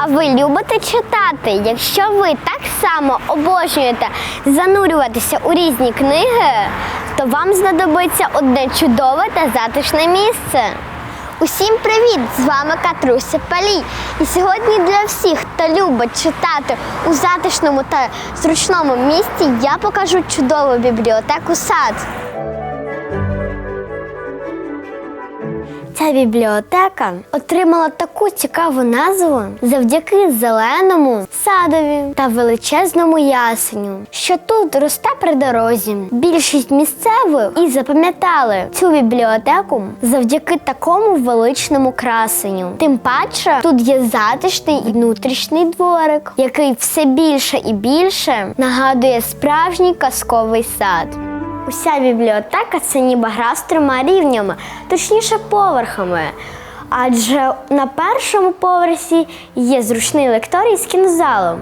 А ви любите читати? Якщо ви так само обожнюєте занурюватися у різні книги, то вам знадобиться одне чудове та затишне місце. Усім привіт! З вами Катруся Палій. І сьогодні для всіх, хто любить читати у затишному та зручному місці, я покажу чудову бібліотеку сад. Ця бібліотека отримала таку цікаву назву завдяки зеленому садові та величезному ясеню, що тут росте при дорозі. Більшість місцевих і запам'ятали цю бібліотеку завдяки такому величному красенню. Тим паче тут є затишний і внутрішній дворик, який все більше і більше нагадує справжній казковий сад. Уся бібліотека це ніби гра з трьома рівнями, точніше поверхами. Адже на першому поверсі є зручний лекторій з кінозалом.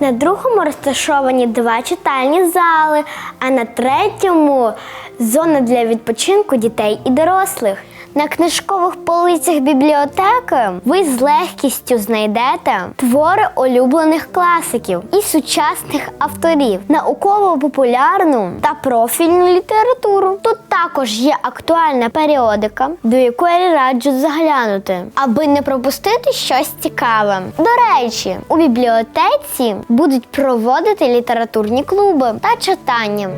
На другому розташовані два читальні зали, а на третьому зона для відпочинку дітей і дорослих. На книжкових полицях бібліотеки ви з легкістю знайдете твори улюблених класиків і сучасних авторів, науково-популярну та профільну літературу. Тут також є актуальна періодика, до якої раджу заглянути, аби не пропустити щось цікаве. До речі, у бібліотеці будуть проводити літературні клуби та читання.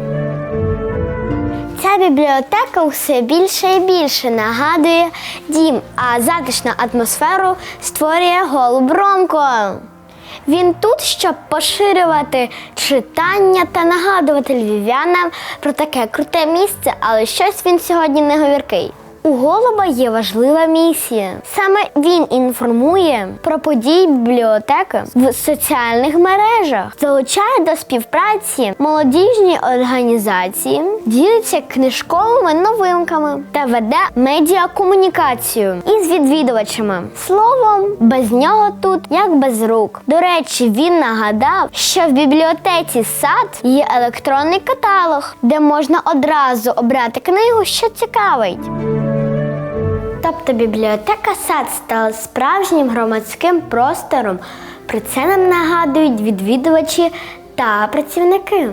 Бібліотека все більше і більше нагадує дім, а затишну атмосферу створює голуб Ромко. Він тут, щоб поширювати читання та нагадувати львів'янам про таке круте місце, але щось він сьогодні не говіркий. У голуба є важлива місія. Саме він інформує про події бібліотеки в соціальних мережах, залучає до співпраці молодіжні організації, ділиться книжковими новинками та веде медіакомунікацію із відвідувачами. Словом, без нього тут як без рук. До речі, він нагадав, що в бібліотеці сад є електронний каталог, де можна одразу обрати книгу, що цікавить. Тобто бібліотека сад стала справжнім громадським простором. Про це нам нагадують відвідувачі та працівники.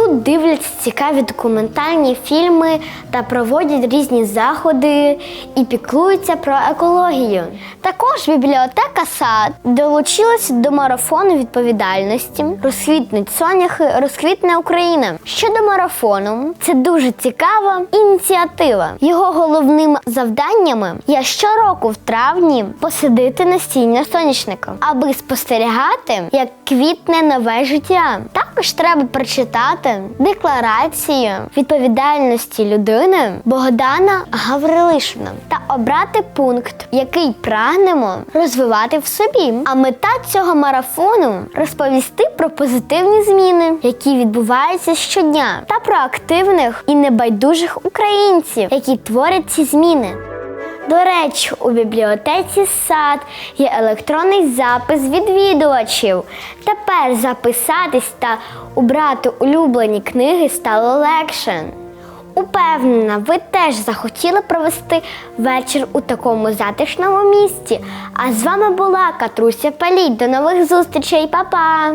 Тут дивляться цікаві документальні фільми та проводять різні заходи і піклуються про екологію. Також бібліотека сад долучилася до марафону відповідальності Розквітнуть соняхи, розквітне Україна. Щодо марафону, це дуже цікава ініціатива. Його головним завданнями є щороку в травні посадити насіння соняшника, аби спостерігати, як квітне нове життя. Також треба прочитати декларацію відповідальності людини Богдана Гаврилишина та обрати пункт, який прагнемо розвивати в собі. А мета цього марафону розповісти про позитивні зміни, які відбуваються щодня, та про активних і небайдужих українців, які творять ці зміни. До речі, у бібліотеці сад є електронний запис відвідувачів. Тепер записатись та убрати улюблені книги стало легше. Упевнена, ви теж захотіли провести вечір у такому затишному місці. А з вами була Катруся Палій. До нових зустрічей, Па-па!